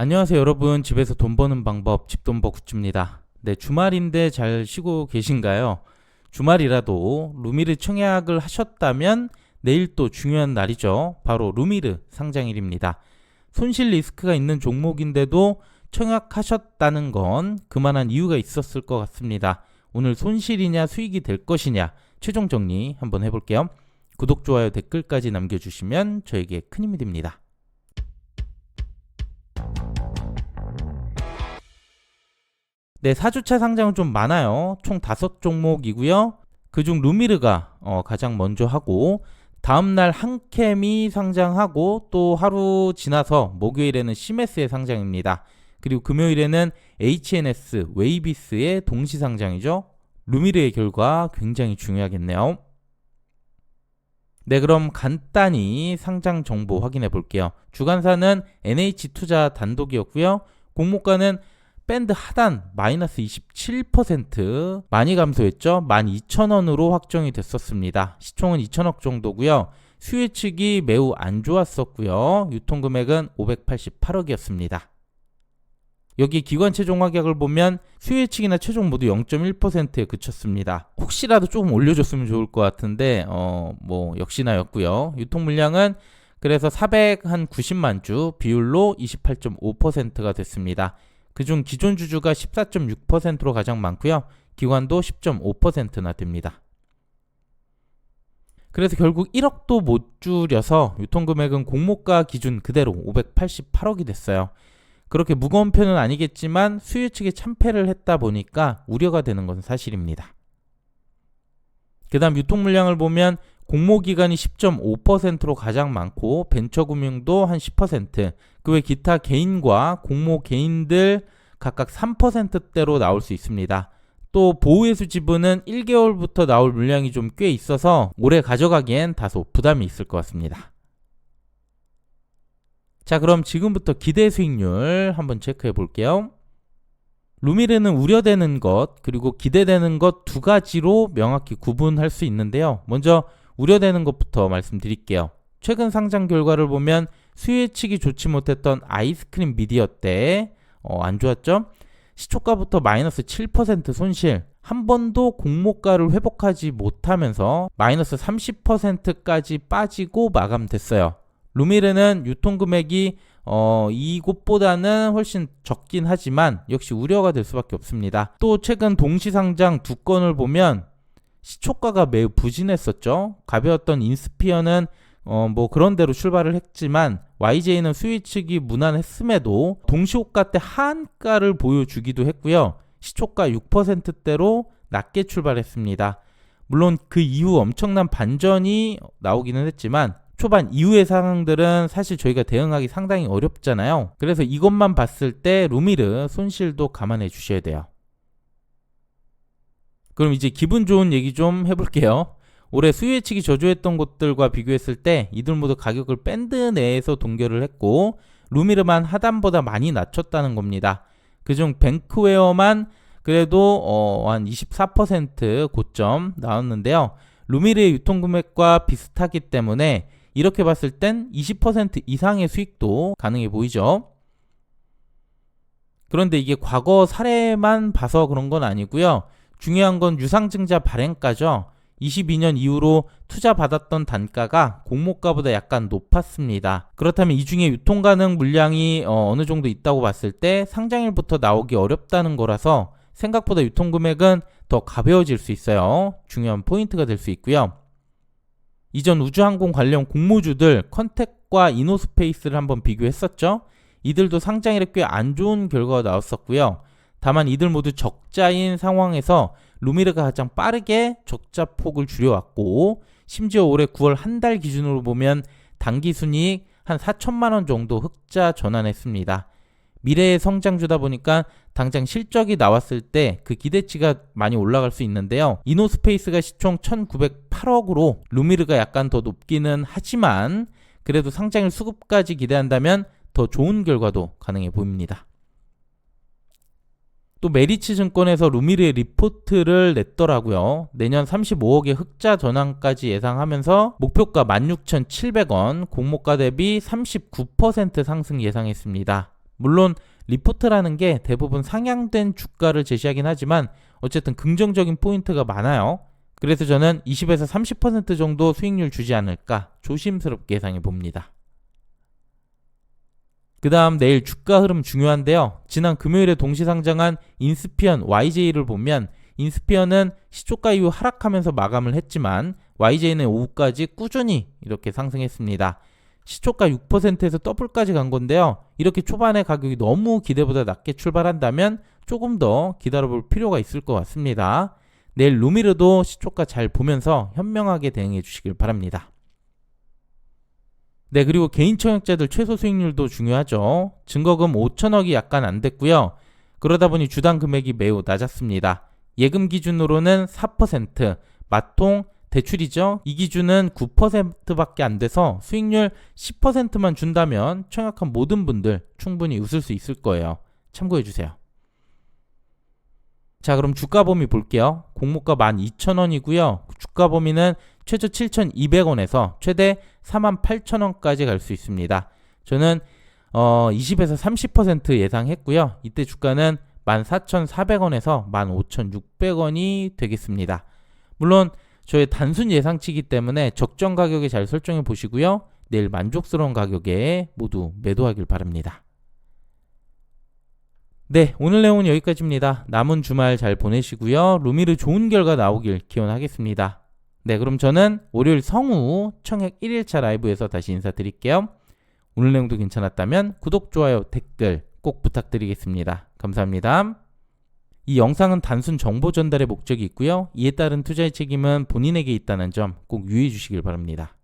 안녕하세요 여러분. 집에서 돈 버는 방법 집돈버 굿즈입니다. 네 주말인데 잘 쉬고 계신가요? 주말이라도 루미르 청약을 하셨다면 내일 또 중요한 날이죠. 바로 루미르 상장일입니다. 손실 리스크가 있는 종목인데도 청약하셨다는 건 그만한 이유가 있었을 것 같습니다. 오늘 손실이냐 수익이 될 것이냐 최종 정리 한번 해볼게요. 구독, 좋아요, 댓글까지 남겨주시면 저에게 큰 힘이 됩니다 네, 4주차 상장은 좀 많아요. 총 5종목이고요. 그중 루미르가 어, 가장 먼저 하고 다음날 한캠이 상장하고 또 하루 지나서 목요일에는 시메스의 상장입니다. 그리고 금요일에는 HNS, 웨이비스의 동시 상장이죠. 루미르의 결과 굉장히 중요하겠네요. 네, 그럼 간단히 상장 정보 확인해 볼게요. 주간사는 NH투자 단독이었고요. 공모가는 밴드 하단 마이너스 27% 많이 감소했죠. 12,000원으로 확정이 됐었습니다. 시총은 2천억 정도고요. 수요 측이 매우 안 좋았었고요. 유통 금액은 588억이었습니다. 여기 기관 최종 확약을 보면 수요 측이나 최종 모두 0.1%에 그쳤습니다. 혹시라도 조금 올려줬으면 좋을 것 같은데 어 뭐 역시나였고요. 유통 물량은 그래서 490만 주 비율로 28.5%가 됐습니다. 그중 기존 주주가 14.6%로 가장 많고요. 기관도 10.5%나 됩니다. 그래서 결국 1억도 못 줄여서 유통금액은 공모가 기준 그대로 588억이 됐어요. 그렇게 무거운 편은 아니겠지만 수요 측에 참패를 했다 보니까 우려가 되는 것은 사실입니다. 그 다음 유통 물량을 보면 공모 기간이 10.5%로 가장 많고 벤처금융도 한 10%, 그 외 기타 개인과 공모 개인들 각각 3%대로 나올 수 있습니다. 또 보호회수 지분은 1개월부터 나올 물량이 좀 꽤 있어서 오래 가져가기엔 다소 부담이 있을 것 같습니다. 자, 그럼 지금부터 기대 수익률 한번 체크해 볼게요. 루미르는 우려되는 것 그리고 기대되는 것 두 가지로 명확히 구분할 수 있는데요. 먼저 우려되는 것부터 말씀드릴게요. 최근 상장 결과를 보면 수요 예측이 좋지 못했던 아이스크림 미디어 때 어, 안 좋았죠? 시초가부터 마이너스 7% 손실 한 번도 공모가를 회복하지 못하면서 마이너스 30%까지 빠지고 마감됐어요. 루미르는 유통금액이 어, 이곳보다는 훨씬 적긴 하지만 역시 우려가 될 수밖에 없습니다. 또 최근 동시상장 두 건을 보면 시초가가 매우 부진했었죠. 가벼웠던 인스피어는 어, 뭐 그런 대로 출발을 했지만 YJ는 수위 측이 무난했음에도 동시호가 때 하한가를 보여주기도 했고요. 시초가 6%대로 낮게 출발했습니다. 물론 그 이후 엄청난 반전이 나오기는 했지만 초반 이후의 상황들은 사실 저희가 대응하기 상당히 어렵잖아요. 그래서 이것만 봤을 때 루미르 손실도 감안해 주셔야 돼요. 그럼 이제 기분 좋은 얘기 좀 해볼게요. 올해 수요 예측이 저조했던 곳들과 비교했을 때 이들 모두 가격을 밴드 내에서 동결을 했고 루미르만 하단보다 많이 낮췄다는 겁니다. 그중 뱅크웨어만 그래도 어, 한 24% 고점 나왔는데요. 루미르의 유통금액과 비슷하기 때문에 이렇게 봤을 땐 20% 이상의 수익도 가능해 보이죠. 그런데 이게 과거 사례만 봐서 그런 건 아니고요. 중요한 건 유상증자 발행가죠. 22년 이후로 투자 받았던 단가가 공모가보다 약간 높았습니다. 그렇다면 이 중에 유통 가능 물량이 어, 느 정도 있다고 봤을 때 상장일부터 나오기 어렵다는 거라서 생각보다 유통 금액은 더 가벼워질 수 있어요. 중요한 포인트가 될 수 있고요. 이전 우주항공 관련 공모주들 컨택과 이노스페이스를 한번 비교했었죠. 이들도 상장일에 꽤 안 좋은 결과가 나왔었고요. 다만 이들 모두 적자인 상황에서 루미르가 가장 빠르게 적자 폭을 줄여왔고 심지어 올해 9월 한 달 기준으로 보면 단기 순이익 한 4천만 원 정도 흑자 전환했습니다. 미래의 성장주다 보니까 당장 실적이 나왔을 때 그 기대치가 많이 올라갈 수 있는데요. 이노스페이스가 시총 1,908억으로 루미르가 약간 더 높기는 하지만 그래도 상장일 수급까지 기대한다면 더 좋은 결과도 가능해 보입니다. 또 메리츠 증권에서 루미르의 리포트를 냈더라고요. 내년 35억의 흑자 전환까지 예상하면서 목표가 16,700원, 공모가 대비 39% 상승 예상했습니다. 물론 리포트라는 게 대부분 상향된 주가를 제시하긴 하지만 어쨌든 긍정적인 포인트가 많아요. 그래서 저는 20에서 30% 정도 수익률 주지 않을까 조심스럽게 예상해 봅니다. 그 다음 내일 주가 흐름 중요한데요. 지난 금요일에 동시 상장한 인스피언 YJ를 보면 인스피언은 시초가 이후 하락하면서 마감을 했지만 YJ는 오후까지 꾸준히 이렇게 상승했습니다. 시초가 6%에서 더블까지 간 건데요. 이렇게 초반에 가격이 너무 기대보다 낮게 출발한다면 조금 더 기다려볼 필요가 있을 것 같습니다. 내일 루미르도 시초가 잘 보면서 현명하게 대응해 주시길 바랍니다. 네, 그리고 개인 청약자들 최소 수익률도 중요하죠. 증거금 5천억이 약간 안 됐고요. 그러다 보니 주당 금액이 매우 낮았습니다. 예금 기준으로는 4%, 마통 대출이죠. 이 기준은 9%밖에 안 돼서 수익률 10%만 준다면 청약한 모든 분들 충분히 웃을 수 있을 거예요. 참고해 주세요. 자, 그럼 주가 범위 볼게요. 공모가 12,000원이고요. 주가 범위는 최저 7,200원에서 최대 48,000원까지 갈 수 있습니다. 저는 어, 20에서 30% 예상했고요. 이때 주가는 14,400원에서 15,600원이 되겠습니다. 물론 저의 단순 예상치기 때문에 적정 가격에 잘 설정해 보시고요. 내일 만족스러운 가격에 모두 매도하길 바랍니다. 네, 오늘 내용은 여기까지입니다. 남은 주말 잘 보내시고요. 루미르 좋은 결과 나오길 기원하겠습니다. 네, 그럼 저는 월요일 성우 청약 1일차 라이브에서 다시 인사드릴게요. 오늘 내용도 괜찮았다면 구독, 좋아요, 댓글 꼭 부탁드리겠습니다. 감사합니다. 이 영상은 단순 정보 전달의 목적이 있고요. 이에 따른 투자의 책임은 본인에게 있다는 점 꼭 유의해 주시길 바랍니다.